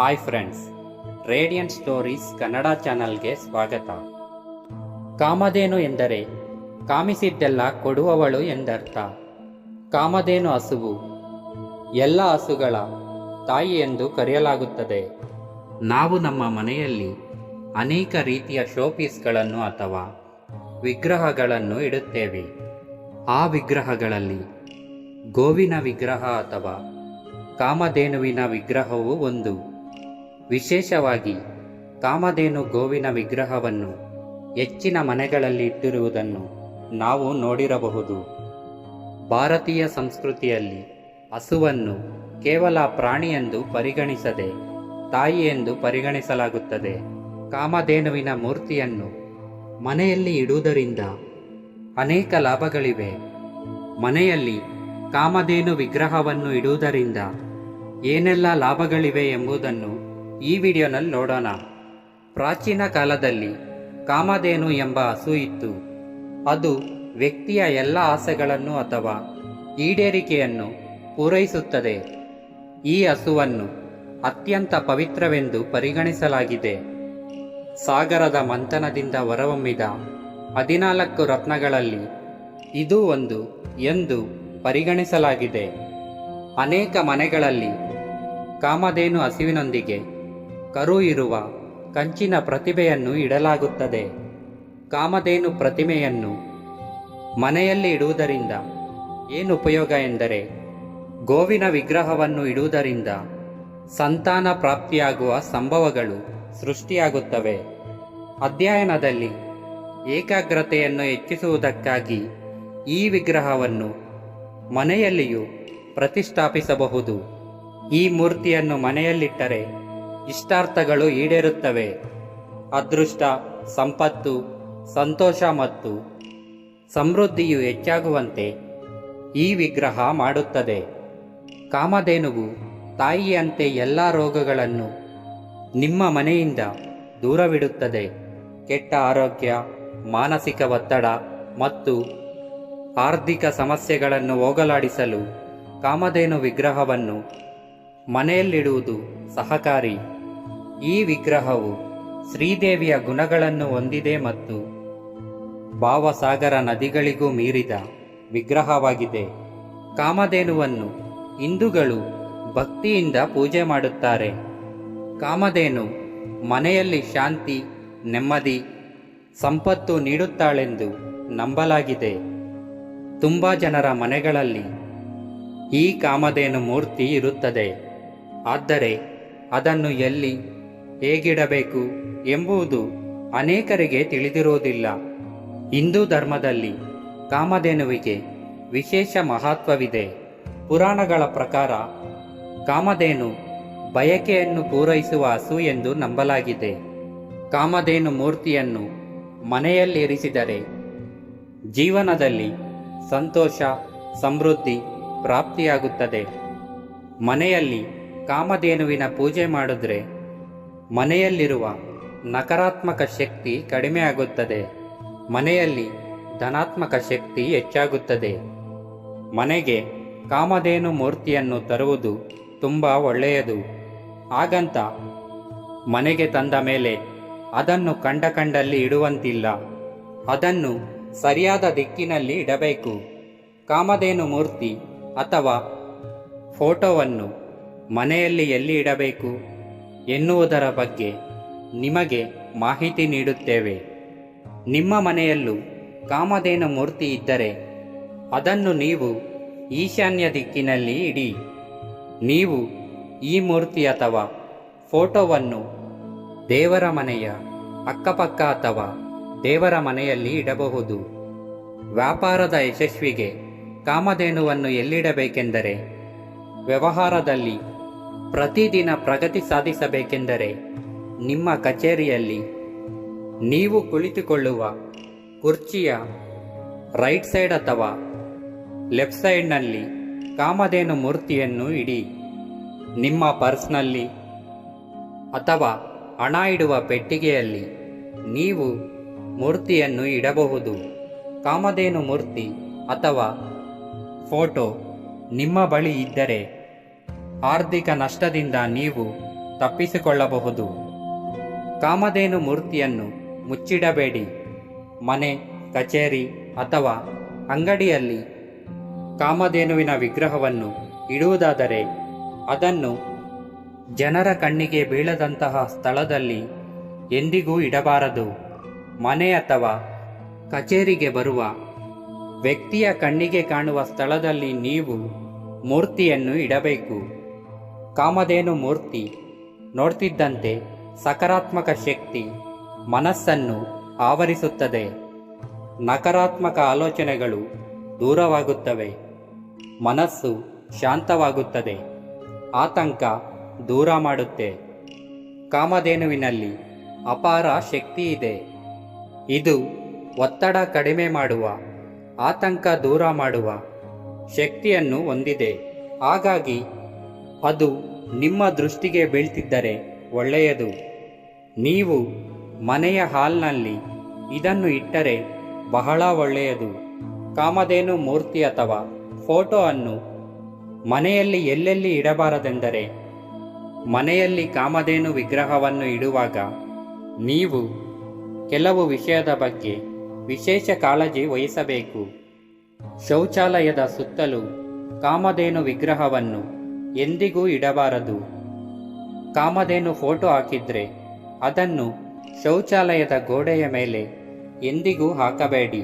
Hi friends radiant stories Kannada ಚಾನಲ್ಗೆ ಸ್ವಾಗತ. ಕಾಮಧೇನು ಎಂದರೆ, ಕಾಮಿಸಿದ್ದೆಲ್ಲ ಕೊಡುವವಳು ಎಂದರ್ಥ. ಕಾಮಧೇನು ಹಸುವು, ಎಲ್ಲ ಹಸುಗಳ ತಾಯಿ ಎಂದು ಕರೆಯಲಾಗುತ್ತದೆ. ನಾವು ನಮ್ಮ ಮನೆಯಲ್ಲಿ ಅನೇಕ ರೀತಿಯ ಶೋಪೀಸ್ಗಳನ್ನು ಅಥವಾ ವಿಗ್ರಹಗಳನ್ನು ಇಡುತ್ತೇವೆ. ಆ ವಿಗ್ರಹಗಳಲ್ಲಿ ಗೋವಿನ ವಿಗ್ರಹ ಅಥವಾ ಕಾಮಧೇನುವಿನ ವಿಗ್ರಹವು ಒಂದು. ವಿಶೇಷವಾಗಿ ಕಾಮಧೇನು ಗೋವಿನ ವಿಗ್ರಹವನ್ನು ಹೆಚ್ಚಿನ ಮನೆಗಳಲ್ಲಿ ಇಟ್ಟಿರುವುದನ್ನು ನಾವು ನೋಡಿರಬಹುದು. ಭಾರತೀಯ ಸಂಸ್ಕೃತಿಯಲ್ಲಿ ಹಸುವನ್ನು ಕೇವಲ ಪ್ರಾಣಿಯೆಂದು ಪರಿಗಣಿಸದೆ ತಾಯಿ ಎಂದು ಪರಿಗಣಿಸಲಾಗುತ್ತದೆ. ಕಾಮಧೇನುವಿನ ಮೂರ್ತಿಯನ್ನು ಮನೆಯಲ್ಲಿ ಇಡುವುದರಿಂದ ಅನೇಕ ಲಾಭಗಳಿವೆ. ಮನೆಯಲ್ಲಿ ಕಾಮಧೇನು ವಿಗ್ರಹವನ್ನು ಇಡುವುದರಿಂದ ಏನೆಲ್ಲ ಲಾಭಗಳಿವೆ ಎಂಬುದನ್ನು ಈ ವಿಡಿಯೋನಲ್ಲಿ ನೋಡೋಣ. ಪ್ರಾಚೀನ ಕಾಲದಲ್ಲಿ ಕಾಮಧೇನು ಎಂಬ ಹಸು ಇತ್ತು. ಅದು ವ್ಯಕ್ತಿಯ ಎಲ್ಲ ಆಸೆಗಳನ್ನು ಅಥವಾ ಈಡೇರಿಕೆಯನ್ನು ಪೂರೈಸುತ್ತದೆ. ಈ ಹಸುವನ್ನು ಅತ್ಯಂತ ಪವಿತ್ರವೆಂದು ಪರಿಗಣಿಸಲಾಗಿದೆ. ಸಾಗರದ ಮಂಥನದಿಂದ ಹೊರಹೊಮ್ಮಿದ ಹದಿನಾಲ್ಕು ರತ್ನಗಳಲ್ಲಿ ಇದು ಒಂದು ಎಂದು ಪರಿಗಣಿಸಲಾಗಿದೆ. ಅನೇಕ ಮನೆಗಳಲ್ಲಿ ಕಾಮಧೇನು ಹಸುವಿನೊಂದಿಗೆ ಕರು ಇರುವ ಕಂಚಿನ ಪ್ರತಿಭೆಯನ್ನು ಇಡಲಾಗುತ್ತದೆ. ಕಾಮಧೇನು ಪ್ರತಿಮೆಯನ್ನು ಮನೆಯಲ್ಲಿ ಇಡುವುದರಿಂದ ಏನು ಉಪಯೋಗ ಎಂದರೆ ಗೋವಿನ ವಿಗ್ರಹವನ್ನು ಇಡುವುದರಿಂದ ಸಂತಾನ ಪ್ರಾಪ್ತಿಯಾಗುವ ಸಂಭವಗಳು ಸೃಷ್ಟಿಯಾಗುತ್ತವೆ. ಅಧ್ಯಯನದಲ್ಲಿ ಏಕಾಗ್ರತೆಯನ್ನು ಹೆಚ್ಚಿಸುವುದಕ್ಕಾಗಿ ಈ ವಿಗ್ರಹವನ್ನು ಮನೆಯಲ್ಲಿಯೂ ಪ್ರತಿಷ್ಠಾಪಿಸಬಹುದು. ಈ ಮೂರ್ತಿಯನ್ನು ಮನೆಯಲ್ಲಿಟ್ಟರೆ ಇಷ್ಟಾರ್ಥಗಳು ಈಡೇರುತ್ತವೆ. ಅದೃಷ್ಟ, ಸಂಪತ್ತು, ಸಂತೋಷ ಮತ್ತು ಸಮೃದ್ಧಿಯು ಹೆಚ್ಚಾಗುವಂತೆ ಈ ವಿಗ್ರಹ ಮಾಡುತ್ತದೆ. ಕಾಮಧೇನುವು ತಾಯಿಯಂತೆ ಎಲ್ಲ ರೋಗಗಳನ್ನು ನಿಮ್ಮ ಮನೆಯಿಂದ ದೂರವಿಡುತ್ತದೆ. ಕೆಟ್ಟ ಆರೋಗ್ಯ, ಮಾನಸಿಕ ಒತ್ತಡ ಮತ್ತು ಆರ್ಥಿಕ ಸಮಸ್ಯೆಗಳನ್ನು ಹೋಗಲಾಡಿಸಲು ಕಾಮಧೇನು ವಿಗ್ರಹವನ್ನು ಮನೆಯಲ್ಲಿಡುವುದು ಸಹಕಾರಿ. ಈ ವಿಗ್ರಹವು ಶ್ರೀದೇವಿಯ ಗುಣಗಳನ್ನು ಹೊಂದಿದೆ ಮತ್ತು ಭಾವಸಾಗರ ನದಿಗಳಿಗೂ ಮೀರಿದ ವಿಗ್ರಹವಾಗಿದೆ. ಕಾಮಧೇನುವನ್ನು ಹಿಂದೂಗಳು ಭಕ್ತಿಯಿಂದ ಪೂಜೆ ಮಾಡುತ್ತಾರೆ. ಕಾಮಧೇನು ಮನೆಯಲ್ಲಿ ಶಾಂತಿ, ನೆಮ್ಮದಿ, ಸಂಪತ್ತು ನೀಡುತ್ತಾಳೆಂದು ನಂಬಲಾಗಿದೆ. ತುಂಬ ಜನರ ಮನೆಗಳಲ್ಲಿ ಈ ಕಾಮಧೇನು ಮೂರ್ತಿ ಇರುತ್ತದೆ. ಆದರೆ ಅದನ್ನು ಎಲ್ಲಿ ಹೇಗಿಡಬೇಕು ಎಂಬುದು ಅನೇಕರಿಗೆ ತಿಳಿದಿರುವುದಿಲ್ಲ. ಹಿಂದೂ ಧರ್ಮದಲ್ಲಿ ಕಾಮಧೇನುವಿಗೆ ವಿಶೇಷ ಮಹತ್ವವಿದೆ. ಪುರಾಣಗಳ ಪ್ರಕಾರ ಕಾಮಧೇನು ಬಯಕೆಯನ್ನು ಪೂರೈಸುವ ಹಸು ಎಂದು ನಂಬಲಾಗಿದೆ. ಕಾಮಧೇನು ಮೂರ್ತಿಯನ್ನು ಮನೆಯಲ್ಲಿರಿಸಿದರೆ ಜೀವನದಲ್ಲಿ ಸಂತೋಷ, ಸಮೃದ್ಧಿ ಪ್ರಾಪ್ತಿಯಾಗುತ್ತದೆ. ಮನೆಯಲ್ಲಿ ಕಾಮಧೇನುವಿನ ಪೂಜೆ ಮಾಡಿದ್ರೆ ಮನೆಯಲ್ಲಿರುವ ನಕಾರಾತ್ಮಕ ಶಕ್ತಿ ಕಡಿಮೆಯಾಗುತ್ತದೆ ಮನೆಯಲ್ಲಿ ಧನಾತ್ಮಕ ಶಕ್ತಿ ಹೆಚ್ಚಾಗುತ್ತದೆ. ಮನೆಗೆ ಕಾಮಧೇನು ಮೂರ್ತಿಯನ್ನು ತರುವುದು ತುಂಬ ಒಳ್ಳೆಯದು. ಹಾಗಂತ ಮನೆಗೆ ತಂದ ಮೇಲೆ ಅದನ್ನು ಕಂಡ ಕಂಡಲ್ಲಿ ಇಡುವಂತಿಲ್ಲ. ಅದನ್ನು ಸರಿಯಾದ ದಿಕ್ಕಿನಲ್ಲಿ ಇಡಬೇಕು. ಕಾಮಧೇನು ಮೂರ್ತಿ ಅಥವಾ ಫೋಟೋವನ್ನು ಮನೆಯಲ್ಲಿ ಎಲ್ಲಿ ಇಡಬೇಕು? ಎನ್ನುವುದರ ಬಗ್ಗೆ ನಿಮಗೆ ಮಾಹಿತಿ ನೀಡುತ್ತೇವೆ. ನಿಮ್ಮ ಮನೆಯಲ್ಲೂ ಕಾಮಧೇನು ಮೂರ್ತಿ ಇದ್ದರೆ ಅದನ್ನು ನೀವು ಈಶಾನ್ಯ ದಿಕ್ಕಿನಲ್ಲಿ ಇಡಿ. ನೀವು ಈ ಮೂರ್ತಿ ಅಥವಾ ಫೋಟೋವನ್ನು ದೇವರ ಮನೆಯ ಅಕ್ಕಪಕ್ಕ ಅಥವಾ ದೇವರ ಮನೆಯಲ್ಲಿ ಇಡಬಹುದು. ವ್ಯಾಪಾರದ ಯಶಸ್ವಿಗೆ ಕಾಮಧೇನುವನ್ನು ಎಲ್ಲಿಡಬೇಕೆಂದರೆ ವ್ಯವಹಾರದಲ್ಲಿ ಪ್ರತಿದಿನ ಪ್ರಗತಿ ಸಾಧಿಸಬೇಕೆಂದರೆ ನಿಮ್ಮ ಕಚೇರಿಯಲ್ಲಿ ನೀವು ಕುಳಿತುಕೊಳ್ಳುವ ಕುರ್ಚಿಯ ರೈಟ್ ಸೈಡ್ ಅಥವಾ ಲೆಫ್ಟ್ ಸೈಡ್ನಲ್ಲಿ ಕಾಮಧೇನು ಮೂರ್ತಿಯನ್ನು ಇಡಿ. ನಿಮ್ಮ ಪರ್ಸ್ನಲ್ಲಿ ಅಥವಾ ಹಣ ಇಡುವ ಪೆಟ್ಟಿಗೆಯಲ್ಲಿ ನೀವು ಮೂರ್ತಿಯನ್ನು ಇಡಬಹುದು. ಕಾಮಧೇನು ಮೂರ್ತಿ ಅಥವಾ ಫೋಟೋ ನಿಮ್ಮ ಬಳಿ ಇದ್ದರೆ ಆರ್ಥಿಕ ನಷ್ಟದಿಂದ ನೀವು ತಪ್ಪಿಸಿಕೊಳ್ಳಬಹುದು. ಕಾಮಧೇನು ಮೂರ್ತಿಯನ್ನು ಮುಚ್ಚಿಡಬೇಡಿ. ಮನೆ, ಕಚೇರಿ ಅಥವಾ ಅಂಗಡಿಯಲ್ಲಿ ಕಾಮಧೇನುವಿನ ವಿಗ್ರಹವನ್ನು ಇಡುವುದಾದರೆ ಅದನ್ನು ಜನರ ಕಣ್ಣಿಗೆ ಬೀಳದಂತಹ ಸ್ಥಳದಲ್ಲಿ ಎಂದಿಗೂ ಇಡಬಾರದು. ಮನೆ ಅಥವಾ ಕಚೇರಿಗೆ ಬರುವ ವ್ಯಕ್ತಿಯ ಕಣ್ಣಿಗೆ ಕಾಣುವ ಸ್ಥಳದಲ್ಲಿ ನೀವು ಮೂರ್ತಿಯನ್ನು ಇಡಬೇಕು. ಕಾಮಧೇನು ಮೂರ್ತಿ ನೋಡ್ತಿದ್ದಂತೆ ಸಕಾರಾತ್ಮಕ ಶಕ್ತಿ ಮನಸ್ಸನ್ನು ಆವರಿಸುತ್ತದೆ. ನಕಾರಾತ್ಮಕ ಆಲೋಚನೆಗಳು ದೂರವಾಗುತ್ತವೆ. ಮನಸ್ಸು ಶಾಂತವಾಗುತ್ತದೆ. ಆತಂಕ ದೂರ ಮಾಡುತ್ತೆ. ಕಾಮಧೇನುವಿನಲ್ಲಿ ಅಪಾರ ಶಕ್ತಿ ಇದೆ. ಇದು ಒತ್ತಡ ಕಡಿಮೆ ಮಾಡುವ, ಆತಂಕ ದೂರ ಮಾಡುವ ಶಕ್ತಿಯನ್ನು ಹೊಂದಿದೆ. ಹಾಗಾಗಿ ಅದು ನಿಮ್ಮ ದೃಷ್ಟಿಗೆ ಬೀಳ್ತಿದ್ದರೆ ಒಳ್ಳೆಯದು. ನೀವು ಮನೆಯ ಹಾಲ್ನಲ್ಲಿ ಇದನ್ನು ಇಟ್ಟರೆ ಬಹಳ ಒಳ್ಳೆಯದು. ಕಾಮಧೇನು ಮೂರ್ತಿ ಅಥವಾ ಫೋಟೋ ಅನ್ನು ಮನೆಯಲ್ಲಿ ಎಲ್ಲೆಲ್ಲಿ ಇಡಬಾರದೆಂದರೆ ಮನೆಯಲ್ಲಿ ಕಾಮಧೇನು ವಿಗ್ರಹವನ್ನು ಇಡುವಾಗ ನೀವು ಕೆಲವು ವಿಷಯದ ಬಗ್ಗೆ ವಿಶೇಷ ಕಾಳಜಿ ವಹಿಸಬೇಕು. ಶೌಚಾಲಯದ ಸುತ್ತಲೂ ಕಾಮಧೇನು ವಿಗ್ರಹವನ್ನು ಎಂದಿಗೂ ಇಡಬಾರದು. ಕಾಮಧೇನು ಫೋಟೋ ಹಾಕಿದ್ರೆ ಅದನ್ನು ಶೌಚಾಲಯದ ಗೋಡೆಯ ಮೇಲೆ ಎಂದಿಗೂ ಹಾಕಬೇಡಿ.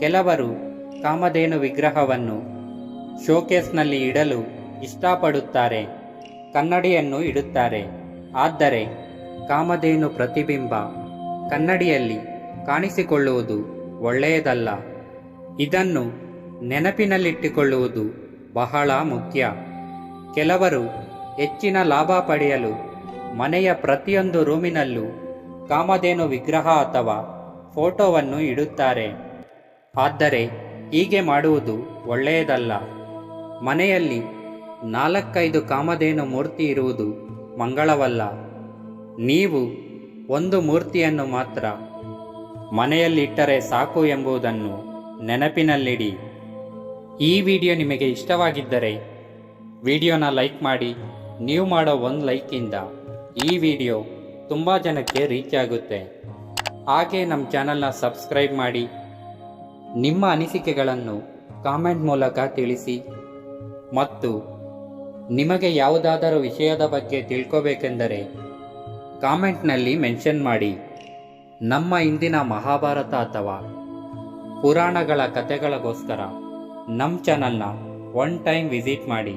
ಕೆಲವರು ಕಾಮಧೇನು ವಿಗ್ರಹವನ್ನು ಶೋಕೇಸ್ನಲ್ಲಿ ಇಡಲು ಇಷ್ಟಪಡುತ್ತಾರೆ. ಕನ್ನಡಿಯನ್ನು ಇಡುತ್ತಾರೆ. ಆದರೆ ಕಾಮಧೇನು ಪ್ರತಿಬಿಂಬ ಕನ್ನಡಿಯಲ್ಲಿ ಕಾಣಿಸಿಕೊಳ್ಳುವುದು ಒಳ್ಳೆಯದಲ್ಲ. ಇದನ್ನು ನೆನಪಿನಲ್ಲಿಟ್ಟುಕೊಳ್ಳುವುದು ಬಹಳ ಮುಖ್ಯ. ಕೆಲವರು ಹೆಚ್ಚಿನ ಲಾಭ ಪಡೆಯಲು ಮನೆಯ ಪ್ರತಿಯೊಂದು ರೂಮಿನಲ್ಲೂ ಕಾಮಧೇನು ವಿಗ್ರಹ ಅಥವಾ ಫೋಟೋವನ್ನು ಇಡುತ್ತಾರೆ. ಆದರೆ ಹೀಗೆ ಮಾಡುವುದು ಒಳ್ಳೆಯದಲ್ಲ. ಮನೆಯಲ್ಲಿ ನಾಲ್ಕೈದು ಕಾಮಧೇನು ಮೂರ್ತಿ ಇರುವುದು ಮಂಗಳವಲ್ಲ. ನೀವು ಒಂದು ಮೂರ್ತಿಯನ್ನು ಮಾತ್ರ ಮನೆಯಲ್ಲಿಟ್ಟರೆ ಸಾಕು ಎಂಬುದನ್ನು ನೆನಪಿನಲ್ಲಿಡಿ. ಈ ವಿಡಿಯೋ ನಿಮಗೆ ಇಷ್ಟವಾಗಿದ್ದರೆ ವಿಡಿಯೋನ ಲೈಕ್ ಮಾಡಿ. ನೀವು ಮಾಡೋ ಒಂದು ಲೈಕಿಂದ ಈ ವಿಡಿಯೋ ತುಂಬ ಜನಕ್ಕೆ ರೀಚ್ ಆಗುತ್ತೆ. ಹಾಗೆ ನಮ್ಮ ಚಾನಲ್ನ ಸಬ್ಸ್ಕ್ರೈಬ್ ಮಾಡಿ. ನಿಮ್ಮ ಅನಿಸಿಕೆಗಳನ್ನು ಕಾಮೆಂಟ್ ಮೂಲಕ ತಿಳಿಸಿ. ಮತ್ತು ನಿಮಗೆ ಯಾವುದಾದರೂ ವಿಷಯದ ಬಗ್ಗೆ ತಿಳ್ಕೋಬೇಕೆಂದರೆ ಕಾಮೆಂಟ್ನಲ್ಲಿ ಮೆನ್ಷನ್ ಮಾಡಿ. ನಮ್ಮ ಇಂದಿನ ಮಹಾಭಾರತ ಅಥವಾ ಪುರಾಣಗಳ ಕಥೆಗಳಿಗೋಸ್ಕರ ನಮ್ಮ ಚಾನಲ್ನ ಒನ್ ಟೈಮ್ ವಿಸಿಟ್ ಮಾಡಿ.